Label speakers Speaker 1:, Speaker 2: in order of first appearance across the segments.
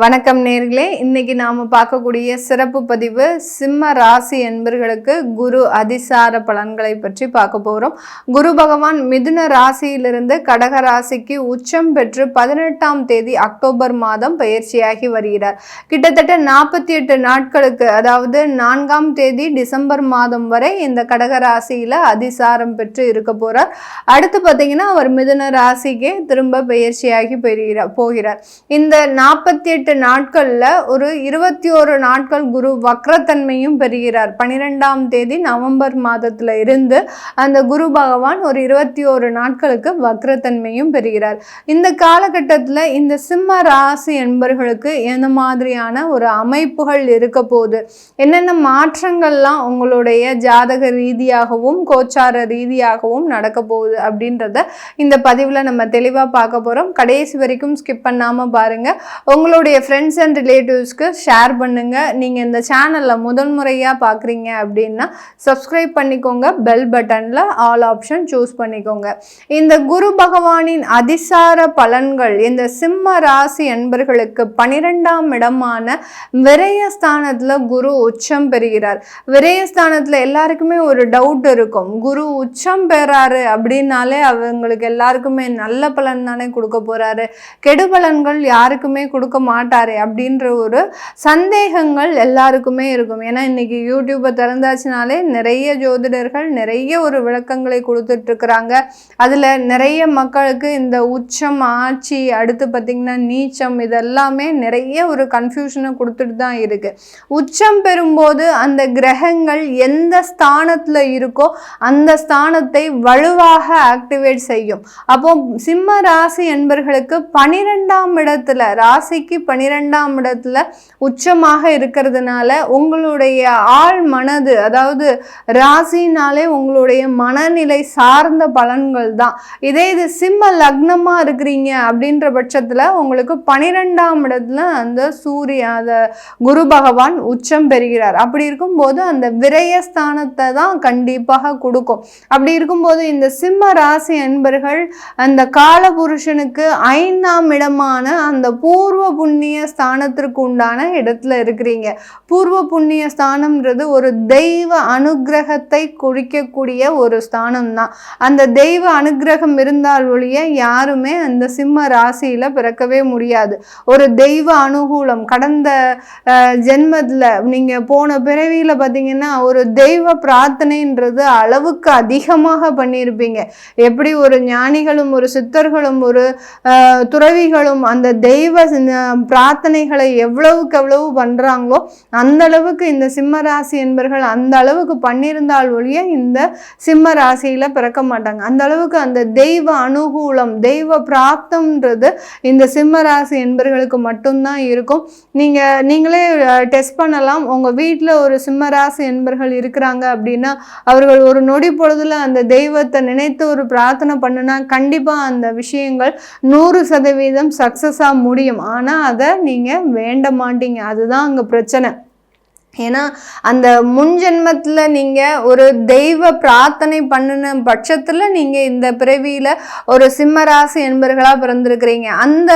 Speaker 1: வணக்கம் நேர்களே. இன்னைக்கு நாம் பார்க்கக்கூடிய சிறப்பு பதிவு சிம்ம ராசி என்பர்களுக்கு குரு அதிசார பலன்களை பற்றி பார்க்க போகிறோம் குரு பகவான் மிதுன ராசியிலிருந்து கடக ராசிக்கு உச்சம் பெற்று பதினெட்டாம் தேதி அக்டோபர் மாதம் பயிற்சியாகி வருகிறார். கிட்டத்தட்ட நாற்பத்தி எட்டு நாட்களுக்கு அதாவது நான்காம் தேதி டிசம்பர் மாதம் வரை இந்த கடக ராசியில் அதிசாரம் பெற்று இருக்க போகிறார் அடுத்து பார்த்தீங்கன்னா அவர் மிதுன ராசிக்கே திரும்ப பயிற்சியாகி பெறுகிறார் போகிறார். இந்த நாற்பத்தி எட்டு நாட்கள்ல ஒரு இருபத்தி ஒரு நாட்கள் குரு வக்ரத்தன்மையும் பெறுகிறார். பனிரெண்டாம் தேதி நவம்பர் மாதத்தில் இருந்து அந்த குரு பகவான் ஒரு இருபத்தி ஒரு நாட்களுக்கு வக்ரத்தன்மையும் பெறுகிறார். இந்த காலகட்டத்தில் இந்த சிம்ம ராசி என்பர்களுக்கு எந்த மாதிரியான ஒரு அமைப்புகள் இருக்க போகுது? என்னென்ன மாற்றங்கள்லாம் உங்களுடைய ஜாதக ரீதியாகவும் கோச்சார ரீதியாகவும் நடக்க போகுது அப்படின்றத இந்த பதிவில் நம்ம தெளிவாக பார்க்க போகிறோம் கடைசி வரைக்கும் ஸ்கிப் பண்ணாமல் பாருங்கள் உங்களுடைய ஃப்ரெண்ட்ஸ் அண்ட் ரிலேட்டிவ்ஸ்க்கு ஷேர் பண்ணுங்கள் நீங்கள் இந்த சேனலில் முதல் முறையாக பார்க்குறீங்க அப்படின்னா சப்ஸ்கிரைப் பண்ணிக்கோங்க. பெல் பட்டனில் ஆல் ஆப்ஷன் சூஸ் பண்ணிக்கோங்க. இந்த குரு பகவானின் அதிசார பலன்கள் இந்த சிம்ம ராசி என்பர்களுக்கு பனிரெண்டாம் இடமான விரயஸ்தானத்தில் குரு உச்சம் பெறுகிறார். விரயஸ்தானத்தில் எல்லாருக்குமே ஒரு டவுட் இருக்கும். குரு உச்சம் பெறாரு அப்படின்னாலே அவங்களுக்கு எல்லாருக்குமே நல்ல பலன் தானே கொடுக்க போகிறாரு கெடு பலன்கள் யாருக்குமே கொடுக்க மாட்டாரு அப்படின்ற ஒரு சந்தேகங்கள் எல்லாருக்குமே இருக்கும். ஏன்னா இன்னைக்கு யூடியூப்பை திறந்தாச்சுனாலே நிறைய ஜோதிடர்கள் நிறைய ஒரு விளக்கங்களை கொடுத்துட்ருக்குறாங்க. அதில் நிறைய மக்களுக்கு இந்த உச்சம் ஆட்சி அடுத்து பார்த்தீங்கன்னா நீச்சம் இதெல்லாமே நிறைய ஒரு கன்ஃபியூஷனை கொடுத்துட்டு தான் இருக்குது உச்சம் பெறும்போது அந்த கிரகங்கள் எந்த ஸ்தானத்தில் இருக்கோ அந்த ஸ்தானத்தை வலுவாக ஆக்டிவேட் செய்யும். அப்போ சிம்ம ராசி என்பர்களுக்கு பனிரெண்டாம் இடத்துல ராசிக்கு பனிரெண்டாம் இடத்துல உச்சமாக இருக்கிறதுனால உங்களுடைய ஆள் மனது அதாவது ராசினாலே உங்களுடைய மனநிலை சார்ந்த பலன்கள் தான். இதே இது சிம்ம லக்னமாக இருக்கிறீங்க அப்படின்ற பட்சத்தில் உங்களுக்கு பனிரெண்டாம் இடத்துல அந்த சூரிய அந்த குரு பகவான் உச்சம் பெறுகிறார். அப்படி இருக்கும்போது அந்த விரயஸ்தானத்தை தான் கண்டிப்பாக கொடுக்கும். அப்படி இருக்கும்போது இந்த சிம்ம ராசி என்பர்கள் அந்த காலபுருஷனுக்கு ஐந்தாம் இடமான அந்த பூர்வ புண்ணிய ஸ்தானத்திற்கு உண்டான இடத்துல இருக்கிறீங்க. பூர்வ புண்ணிய ஸ்தானம்ன்றது ஒரு தெய்வ அனுக்கிரகத்தை குறிக்கக்கூடிய ஒரு ஸ்தானம் தான் அந்த தெய்வ அனுக்கிரகம் இருந்தால் ஒழிய யாருமே அந்த சிம்ம ராசியில் பிறக்கவே முடியாது. ஒரு தெய்வ அனுகூலம் கடந்த ஜென்மத்தில் நீங்கள் போன பிறவியில் பார்த்தீங்கன்னா ஒரு தெய்வ பிரார்த்தனைன்றது அளவுக்கு அதிகமாக பண்ணியிருப்பீங்க எப்படி ஒரு ஞானிகளும் ஒரு சித்தர்களும் ஒரு துறவிகளும் அந்த தெய்வ பிரார்த்தனைகளை எவ்வளவுக்கு எவ்வளவு பண்ணுறாங்களோ அந்த அளவுக்கு இந்த சிம்ம ராசி என்பர்கள் அந்த அளவுக்கு பண்ணியிருந்தால் ஒழிய இந்த சிம்மராசியில் பிறக்க மாட்டாங்க. அந்த அளவுக்கு அந்த தெய்வ அனுகூலம் தெய்வ பிராப்தம்ன்றது இந்த சிம்ம ராசி என்பர்களுக்கு மட்டும்தான் இருக்கும். நீங்கள் நீங்களே டெஸ்ட் பண்ணலாம். உங்கள் வீட்டில் ஒரு சிம்ம ராசி என்பர்கள் இருக்கிறாங்க அப்படின்னா அவர்கள் ஒரு நொடி பொழுதுல அந்த தெய்வத்தை நினைத்து ஒரு பிரார்த்தனை பண்ணுனா கண்டிப்பாக அந்த விஷயங்கள் நூறு சதவீதம் சக்ஸஸாக முடியும். ஆனால் அதை நீங்க வேண்ட மாட்டீங்க அதுதான் அங்க பிரச்சனை. ஏன்னா அந்த முன் ஜென்மத்தில் நீங்கள் ஒரு தெய்வ பிரார்த்தனை பண்ணின பட்சத்தில் நீங்கள் இந்த பிறவியில் ஒரு சிம்மராசி என்பர்களாக பிறந்திருக்கிறீங்க. அந்த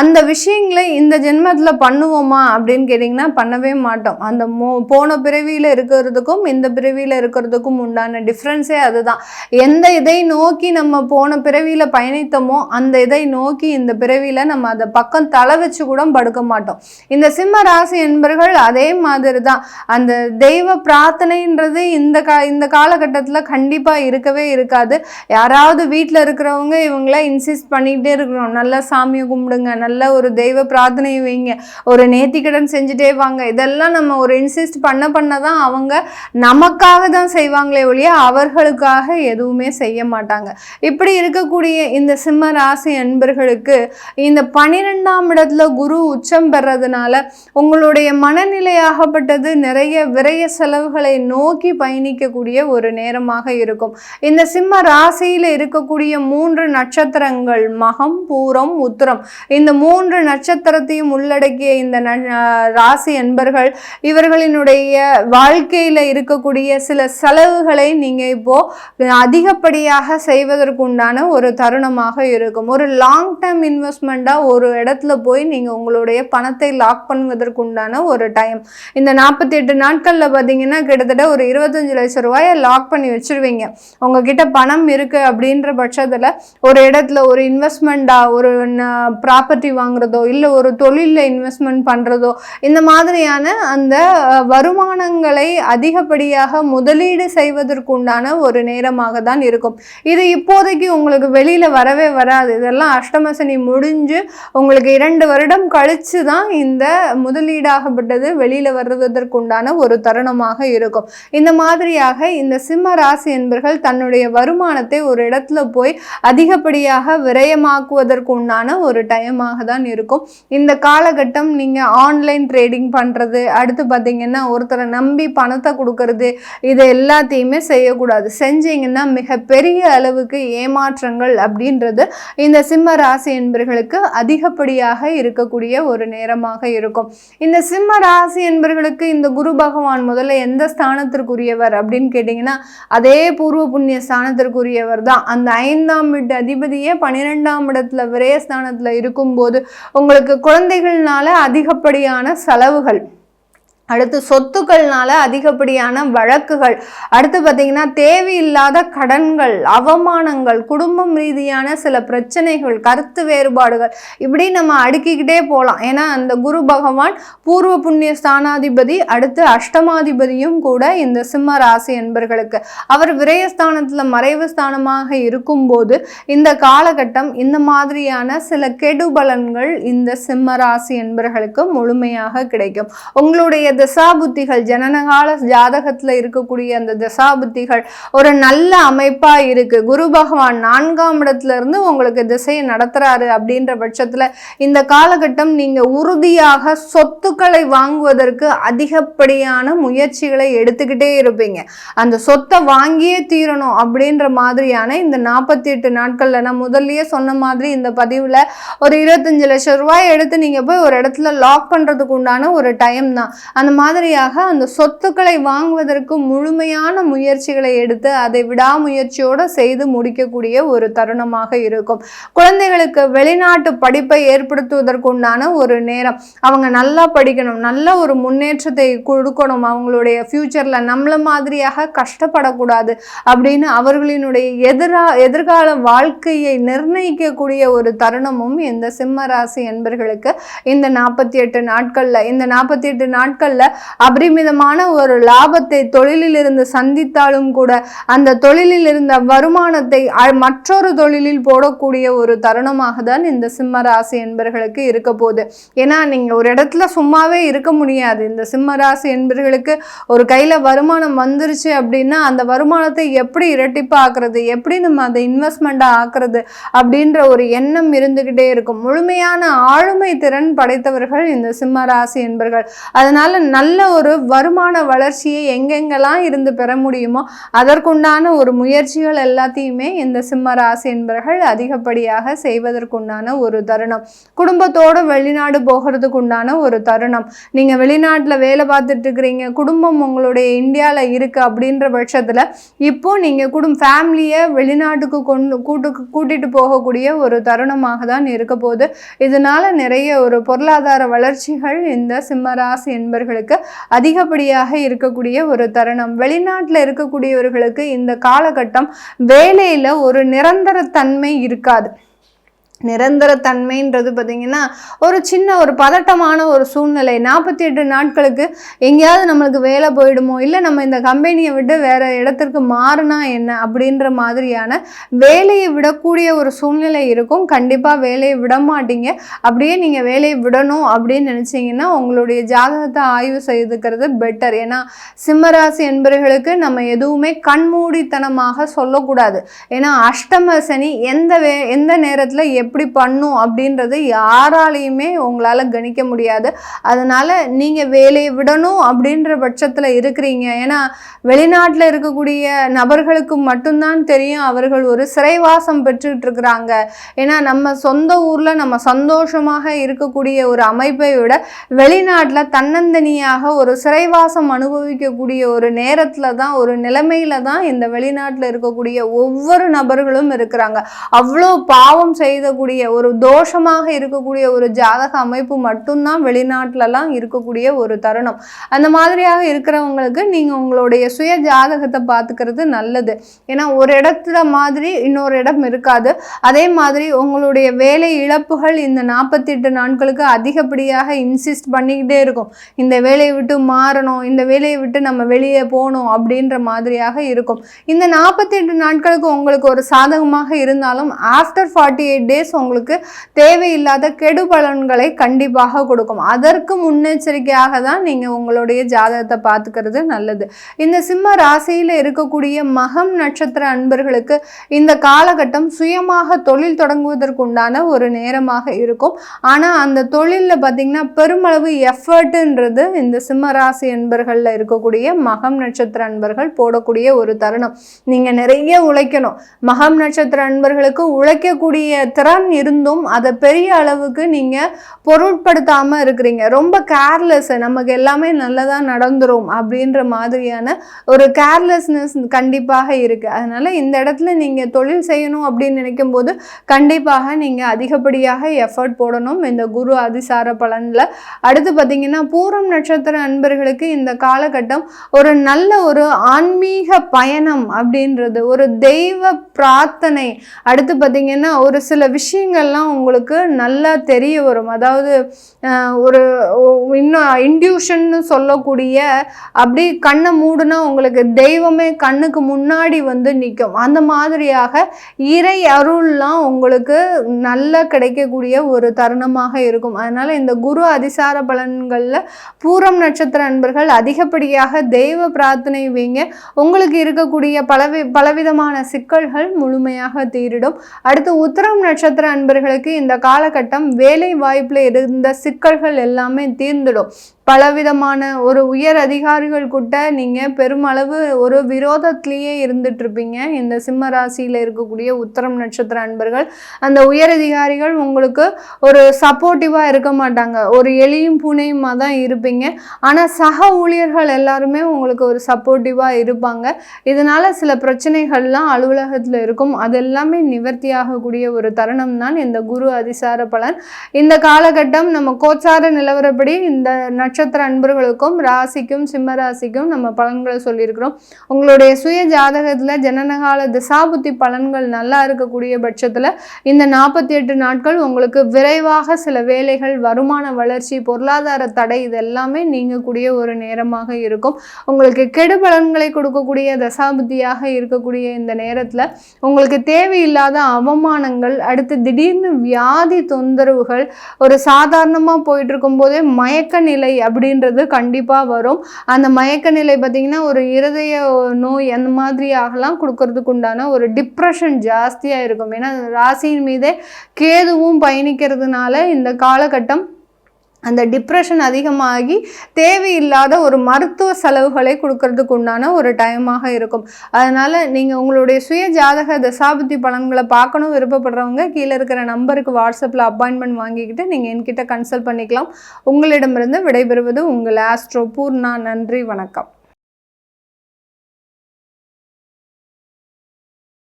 Speaker 1: அந்த விஷயங்களை இந்த ஜென்மத்தில் பண்ணுவோமா அப்படின்னு கேட்டிங்கன்னா பண்ணவே மாட்டோம். அந்த மோ போன பிறவியில் இருக்கிறதுக்கும் இந்த பிறவியில் இருக்கிறதுக்கும் உண்டான டிஃப்ரென்ஸே அதுதான். எந்த இதை நோக்கி நம்ம போன பிறவியில் பயணித்தோமோ அந்த இதை நோக்கி இந்த பிறவியில் நம்ம அதை பக்கம் தலை வச்சு கூட படுக்க மாட்டோம். இந்த சிம்ம ராசி என்பர்கள் அதே மாதிரி தான். அந்த தெய்வ பிரார்த்தனைன்றது இந்த கா இந்த காலகட்டத்தில் கண்டிப்பாக இருக்கவே இருக்காது. யாராவது வீட்டில் இருக்கிறவங்க இவங்கள இன்சிஸ்ட் பண்ணிகிட்டே இருக்கணும். நல்லா சாமியை கும்பிடுங்க நல்ல ஒரு தெய்வ பிரார்த்தனை வைங்க. ஒரு நேர்த்திக்கடன் செஞ்சுட்டே வாங்க. இதெல்லாம் நம்ம ஒரு இன்சிஸ்ட் பண்ண பண்ண தான் அவங்க நமக்காக தான் செய்வாங்களே ஒழிய அவர்களுக்காக எதுவுமே செய்ய மாட்டாங்க. இப்படி இருக்கக்கூடிய இந்த சிம்ம ராசி அன்பர்களுக்கு இந்த பனிரெண்டாம் இடத்துல குரு உச்சம் பெறதுனால உங்களுடைய மனநிலையாகப்பட்ட அப்படின்றது நிறைய விரய செலவுகளை நோக்கி பயணிக்கக்கூடிய ஒரு நேரமாக இருக்கும். இந்த சிம்ம ராசியில் இருக்கக்கூடிய மூன்று நட்சத்திரங்கள் மகம் பூரம் உத்திரம். இந்த மூன்று நட்சத்திரத்தையும் உள்ளடக்கிய இந்த ராசி என்பர்கள் இவர்களினுடைய வாழ்க்கையில் இருக்கக்கூடிய சில செலவுகளை நீங்கள் இப்போ அதிகப்படியாக செய்வதற்குண்டான ஒரு தருணமாக இருக்கும். ஒரு லாங் டேர்ம் இன்வெஸ்ட்மெண்ட்டாக ஒரு இடத்துல போய் நீங்கள் உங்களுடைய பணத்தை லாக் பண்ணுவதற்கு உண்டான ஒரு டைம் இந்த நாற்பத்தி எட்டு நாட்களில் பார்த்தீங்கன்னா கிட்டத்தட்ட ஒரு இருபத்தஞ்சு லட்சம் ரூபாயை லாக் பண்ணி வச்சுருவீங்க. உங்ககிட்ட பணம் இருக்குது அப்படின்ற பட்சத்தில் ஒரு இடத்துல ஒரு இன்வெஸ்ட்மெண்ட்டாக ஒரு ப்ராப்பர்ட்டி வாங்குறதோ இல்லை ஒரு தொழிலில் இன்வெஸ்ட்மெண்ட் பண்ணுறதோ இந்த மாதிரியான அந்த வருமானங்களை அதிகப்படியாக முதலீடு செய்வதற்குண்டான ஒரு நேரமாக தான் இருக்கும். இது இப்போதைக்கு உங்களுக்கு வெளியில் வரவே வராது. இதெல்லாம் அஷ்டமசனி முடிஞ்சு உங்களுக்கு இரண்டு வருடம் கழித்து தான் இந்த முதலீடாகப்பட்டது வெளியில் வர்றது வருவதற்குண்டான ஒரு தருணமாக இருக்கும். இந்த மாதிரியாக இந்த சிம்ம ராசி என்பர்கள் தன்னுடைய வருமானத்தை ஒரு இடத்துல போய் அதிகப்படியாக விரயமாக்குவதற்கு உண்டான ஒரு டைமாக தான் இருக்கும். இந்த காலகட்டம் நீங்கள் ஆன்லைன் ட்ரேடிங் பண்ணுறது அடுத்து பார்த்தீங்கன்னா ஒருத்தரை நம்பி பணத்தை கொடுக்கறது இது எல்லாத்தையுமே செய்யக்கூடாது. செஞ்சீங்கன்னா மிகப்பெரிய அளவுக்கு ஏமாற்றங்கள் அப்படின்றது இந்த சிம்ம ராசி என்பர்களுக்கு அதிகப்படியாக இருக்கக்கூடிய ஒரு நேரமாக இருக்கும். இந்த சிம்ம ராசி என்பர்களுக்கு இந்த குரு பகவான் முதல்ல எந்த ஸ்தானத்திற்குரியவர் அப்படின்னு கேட்டிங்கன்னா அதே பூர்வ புண்ணிய ஸ்தானத்திற்குரியவர் தான். அந்த ஐந்தாம் வீட்டு அதிபதியே பன்னிரெண்டாம் இடத்துல விரயஸ்தானத்தில் இருக்கும்போது உங்களுக்கு குழந்தைகள்னால அதிகப்படியான செலவுகள். அடுத்து சொத்துக்கள்னால அதிகப்படியான வழக்குகள். அடுத்து பார்த்தீங்கன்னா தேவையில்லாத கடன்கள் அவமானங்கள் குடும்பம் ரீதியான சில பிரச்சனைகள் கருத்து வேறுபாடுகள் இப்படி நம்ம அடுக்கிக்கிட்டே போகலாம் ஏன்னா அந்த குரு பகவான் பூர்வ புண்ணிய ஸ்தானாதிபதி அடுத்து அஷ்டமாதிபதியும் கூட இந்த சிம்ம ராசி என்பர்களுக்கு. அவர் விரயஸ்தானத்தில் மறைவு ஸ்தானமாக இருக்கும்போது இந்த காலகட்டம் இந்த மாதிரியான சில கெடுபலன்கள் இந்த சிம்ம ராசி என்பர்களுக்கு முழுமையாக கிடைக்கும். உங்களுடைய தசாபுத்திகள் ஜனனகால ஜாதகத்தில் இருக்கக்கூடிய அந்த தசாபுத்திகள் ஒரு நல்ல அமைப்பாக இருக்குது குரு பகவான் நான்காம் இடத்துல இருந்து உங்களுக்கு திசையை நடத்துகிறாரு அப்படின்ற பட்சத்தில் இந்த காலகட்டம் நீங்கள் உறுதியாக சொத்துக்களை வாங்குவதற்கு அதிகப்படியான முயற்சிகளை எடுத்துக்கிட்டே இருப்பீங்க. அந்த சொத்தை வாங்கியே தீரணும் அப்படின்ற மாதிரியான இந்த நாற்பத்தி எட்டு நாட்களில் நான் முதல்லயே சொன்ன மாதிரி இந்த பதிவில் ஒரு இருபத்தஞ்சு லட்சம் ரூபாய் எடுத்து நீங்கள் போய் ஒரு இடத்துல லாக் பண்ணுறதுக்கு உண்டான ஒரு டைம் தான். அந்த மாதிரியாக அந்த சொத்துக்களை வாங்குவதற்கு முழுமையான முயற்சிகளை எடுத்து அதை விடாமுயற்சியோடு செய்து முடிக்கக்கூடிய ஒரு தருணமாக இருக்கும். குழந்தைகளுக்கு வெளிநாட்டு படிப்பை ஏற்படுத்துவதற்குண்டான ஒரு நேரம். அவங்க நல்லா படிக்கணும் நல்ல ஒரு முன்னேற்றத்தை கொடுக்கணும். அவங்களுடைய ஃப்யூச்சரில் நம்மள மாதிரியாக கஷ்டப்படக்கூடாது அப்படின்னு அவர்களினுடைய எதிரா எதிர்கால வாழ்க்கையை நிர்ணயிக்கக்கூடிய ஒரு தருணமும் இந்த சிம்ம ராசி என்பர்களுக்கு இந்த நாற்பத்தி எட்டு நாட்களில் இந்த நாற்பத்தி எட்டு நாட்கள் நாட்களில் அபரிமிதமான ஒரு லாபத்தை தொழிலில் இருந்து சந்தித்தாலும் கூட அந்த தொழிலில் இருந்த வருமானத்தை மற்றொரு தொழிலில் போடக்கூடிய ஒரு தருணமாக தான் இந்த சிம்ம ராசி என்பர்களுக்கு இருக்க போகுது. ஏன்னா நீங்கள் ஒரு இடத்துல சும்மாவே இருக்க முடியாது. இந்த சிம்ம ராசி என்பர்களுக்கு ஒரு கையில் வருமானம் வந்துருச்சு அப்படின்னா அந்த வருமானத்தை எப்படி இரட்டிப்பாக்குறது? எப்படி நம்ம அதை இன்வெஸ்ட்மெண்ட்டாக ஆக்குறது? அப்படின்ற ஒரு எண்ணம் இருந்துக்கிட்டே இருக்கும். முழுமையான ஆளுமை திறன் படைத்தவர்கள் இந்த சிம்ம ராசி என்பர்கள். அதனால நல்ல ஒரு வருமான வளர்ச்சியை எங்கெங்கெல்லாம் இருந்து பெற முடியுமோ அதற்குண்டான ஒரு முயற்சிகள் எல்லாத்தையுமே இந்த சிம்ம ராசி என்பவர்கள் அதிகப்படியாக செய்வதற்குண்டான ஒரு தருணம். குடும்பத்தோடு வெளிநாடு போகிறதுக்கு உண்டான ஒரு தருணம். நீங்கள் வெளிநாட்டில் வேலை பார்த்துட்டு இருக்கிறீங்க குடும்பம் உங்களுடைய இந்தியாவில் இருக்குது அப்படின்ற பட்சத்தில் இப்போ நீங்கள் குடும்ப ஃபேமிலியை வெளிநாட்டுக்கு கொண்டு கூட்டு கூட்டிகிட்டு போகக்கூடிய ஒரு தருணமாக தான் இருக்க போகுது. இதனால் நிறைய ஒரு பொருளாதார வளர்ச்சிகள் இந்த சிம்மராசி என்பர்களுக்கு அதிகப்படியாக இருக்கக்கூடிய ஒரு தருணம். வெளிநாட்டில் இருக்கக்கூடியவர்களுக்கு இந்த காலகட்டம் வேலையில் ஒரு நிரந்தர தன்மை இருக்காது. நிரந்தர தன்மைன்றது பார்த்திங்கன்னா ஒரு சின்ன ஒரு பதட்டமான ஒரு சூழ்நிலை. நாற்பத்தி எட்டு நாட்களுக்கு எங்கேயாவது நம்மளுக்கு வேலை போயிடுமோ? இல்லை நம்ம இந்த கம்பெனியை விட்டு வேறு இடத்திற்கு மாறினா என்ன? அப்படின்ற மாதிரியான வேலையை விடக்கூடிய ஒரு சூழ்நிலை இருக்கும். கண்டிப்பாக வேலையை விட மாட்டீங்க. அப்படியே நீங்கள் வேலையை விடணும் அப்படின்னு நினச்சிங்கன்னா உங்களுடைய ஜாதகத்தை ஆய்வு செய்துக்கிறது பெட்டர் ஏன்னா சிம்மராசி என்பவர்களுக்கு நம்ம எதுவுமே கண்மூடித்தனமாக சொல்லக்கூடாது. ஏன்னா அஷ்டம சனி எந்த வே எந்த நேரத்தில் எப்படி பண்ணும் அப்படின்றது யாராலையுமே உங்களால் கணிக்க முடியாது. அதனால் நீங்கள் வேலையை விடணும் அப்படின்ற பட்சத்தில் இருக்கிறீங்க. ஏன்னா வெளிநாட்டில் இருக்கக்கூடிய நபர்களுக்கு மட்டும்தான் தெரியும் அவர்கள் ஒரு சிறைவாசம் பெற்றுக்கிட்டு இருக்கிறாங்க. ஏன்னா நம்ம சொந்த ஊரில் நம்ம சந்தோஷமாக இருக்கக்கூடிய ஒரு அமைப்பை விட வெளிநாட்டில் தன்னந்தனியாக ஒரு சிறைவாசம் அனுபவிக்கக்கூடிய ஒரு நேரத்தில் தான் ஒரு நிலைமையில தான் இந்த வெளிநாட்டில் இருக்கக்கூடிய ஒவ்வொரு நபர்களும் இருக்கிறாங்க. அவ்வளோ பாவம் செய்த இருக்கக்கூடிய ஒரு தோஷமாக இருக்கக்கூடிய ஒரு ஜாதக அமைப்பு மட்டும்தான் வெளிநாட்டிலலாம் இருக்கக்கூடிய ஒரு தருணம். அந்த மாதிரியாக இருக்கிறவங்களுக்கு நீங்கள் உங்களுடைய சுய ஜாதகத்தை பார்த்துக்கிறது நல்லது. ஏன்னா ஒரு இடத்துல மாதிரி இன்னொரு இடம் இருக்காது. அதே மாதிரி உங்களுடைய வேலை இழப்புகள் இந்த நாற்பத்தி எட்டு நாட்களுக்கு அதிகப்படியாக இன்சிஸ்ட் பண்ணிக்கிட்டே இருக்கும். இந்த வேலையை விட்டு மாறணும் இந்த வேலையை விட்டு நம்ம வெளியே போகணும் அப்படின்ற மாதிரியாக இருக்கும். இந்த நாற்பத்தி எட்டு நாட்களுக்கு உங்களுக்கு ஒரு சாதகமாக இருந்தாலும் ஆஃப்டர் ஃபார்ட்டி எயிட் டேஸ் உங்களுக்கு தேவையில்லாத கெடுபலன்களை கண்டிப்பாக கொடுக்கும். அதற்கு முன்னெச்சரிக்கையாக தான் நீங்கள் உங்களுடைய ஜாதகத்தை பார்த்துக்கிறது நல்லது. இந்த சிம்ம ராசியில் இருக்கக்கூடிய மகம் நட்சத்திர அன்பர்களுக்கு இந்த காலகட்டம் சுயமாக தொழில் தொடங்குவதற்குண்டான ஒரு நேரமாக இருக்கும். ஆனால் அந்த தொழிலில் பார்த்தீங்கன்னா பெருமளவு எஃபர்ட்டுன்றது இந்த சிம்ம ராசி அன்பர்களில் இருக்கக்கூடிய மகம் நட்சத்திர அன்பர்கள் போடக்கூடிய ஒரு தருணம். நீங்கள் நிறைய உழைக்கணும். மகம் நட்சத்திர அன்பர்களுக்கு உழைக்கக்கூடிய திறன் இருந்தும் அதை பெரிய அளவுக்கு நீங்கள் பொருட்படுத்தாமல் இருக்கிறீங்க. ரொம்ப கேர்லெஸ் நமக்கு எல்லாமே நல்லதாக நடந்துரும் அப்படின்ற மாதிரியான ஒரு கேர்லெஸ்னஸ் கண்டிப்பாக இருக்குது அதனால் இந்த இடத்துல நீங்கள் தொழில் செய்யணும் அப்படின்னு நினைக்கும் போது கண்டிப்பாக நீங்கள் அதிகப்படியாக எஃபர்ட் போடணும். இந்த குரு அதிசார பலனில். அடுத்து பார்த்திங்கன்னா பூரம் நட்சத்திர அன்பர்களுக்கு இந்த காலகட்டம் ஒரு நல்ல ஒரு ஆன்மீக பயணம் அப்படின்றது ஒரு தெய்வ பிரார்த்தனை. அடுத்து பார்த்திங்கன்னா ஒரு சில விஷயம் விஷயங்கள்லாம் உங்களுக்கு நல்லா தெரிய வரும். அதாவது ஒரு இன்னும் இன்டியூஷன் சொல்லக்கூடிய அப்படி கண்ணை மூடுனா உங்களுக்கு தெய்வமே கண்ணுக்கு முன்னாடி வந்து நிற்கும் அந்த மாதிரியாக இறை அருள்லாம் உங்களுக்கு நல்லா கிடைக்கக்கூடிய ஒரு தருணமாக இருக்கும். அதனால் இந்த குரு அதிசார பலன்களில் பூரம் நட்சத்திர அன்பர்கள் அதிகப்படியாக தெய்வ பிரார்த்தனை வைங்க. உங்களுக்கு இருக்கக்கூடிய பலவி பலவிதமான சிக்கல்கள் முழுமையாக தீரிடும். அடுத்து உத்தரம் நட்சத்திர அன்பர்களுக்கு இந்த காலகட்டம் வேலை வாய்ப்பில் இருந்த சிக்கல்கள் எல்லாமே தீர்ந்துடும். பலவிதமான ஒரு உயர் அதிகாரிகள் கூட்ட நீங்கள் பெருமளவு ஒரு விரோதத்திலேயே இருந்துட்டுருப்பீங்க. இந்த சிம்ம ராசியில் இருக்கக்கூடிய உத்தரம் நட்சத்திர அன்பர்கள் அந்த உயர் அதிகாரிகள் உங்களுக்கு ஒரு சப்போர்ட்டிவாக இருக்க மாட்டாங்க. ஒரு எளியும் பூனையுமா தான் இருப்பீங்க. ஆனால் சக ஊழியர்கள் எல்லாருமே உங்களுக்கு ஒரு சப்போர்ட்டிவாக இருப்பாங்க. இதனால் சில பிரச்சனைகள்லாம் அலுவலகத்தில் இருக்கும். அது எல்லாமே நிவர்த்தியாகக்கூடிய ஒரு தருணம் தான் இந்த குரு அதிசார பலன். இந்த காலகட்டம் நம்ம கோச்சார நிலவரப்படி இந்த நட்சத்திர அன்பர்களுக்கும் ராசிக்கும் சிம்ம ராசிக்கும் நம்ம பலன்களை சொல்லியிருக்கிறோம். உங்களுடைய சுய ஜாதகத்தில் ஜனனகால திசாபுத்தி பலன்கள் நல்லா இருக்கக்கூடிய பட்சத்தில் இந்த நாற்பத்தி எட்டு நாட்கள் உங்களுக்கு விரைவாக சில வேலைகள் வருமான வளர்ச்சி பொருளாதார தடை இது எல்லாமே நீங்கக்கூடிய ஒரு நேரமாக இருக்கும். உங்களுக்கு கெடு பலன்களை கொடுக்கக்கூடிய தசாபுத்தியாக இருக்கக்கூடிய இந்த நேரத்தில் உங்களுக்கு தேவையில்லாத அவமானங்கள் அடுத்து திடீர்னு வியாதி தொந்தரவுகள் ஒரு சாதாரணமாக போயிட்டு இருக்கும்போதே மயக்க நிலை அப்படின்றது கண்டிப்பாக வரும். அந்த மயக்க நிலை பார்த்திங்கன்னா ஒரு இருதய நோய் அந்த மாதிரி ஆகலாம் கொடுக்கறதுக்கு உண்டான ஒரு டிப்ரெஷன் ஜாஸ்தியாக இருக்கும். ஏன்னா ராசியின் மீதே கேதுவும் பயணிக்கிறதுனால இந்த காலகட்டம் அந்த டிப்ரெஷன் அதிகமாகி தேவையில்லாத ஒரு மருத்துவ செலவுகளை கொடுக்கறதுக்கு உண்டான ஒரு டைமாக இருக்கும். அதனால் நீங்கள் உங்களுடைய சுய ஜாதக தசாபுத்தி பலன்களை பார்க்கணும் விருப்பப்படுறவங்க கீழே இருக்கிற நம்பருக்கு வாட்ஸ்அப்பில் அப்பாயின்மெண்ட் வாங்கிக்கிட்டு நீங்கள் என்கிட்ட கன்சல்ட் பண்ணிக்கலாம். உங்களிடமிருந்து விடைபெறுவது உங்கள் ஆஸ்ட்ரோ பூர்ணா. நன்றி வணக்கம்.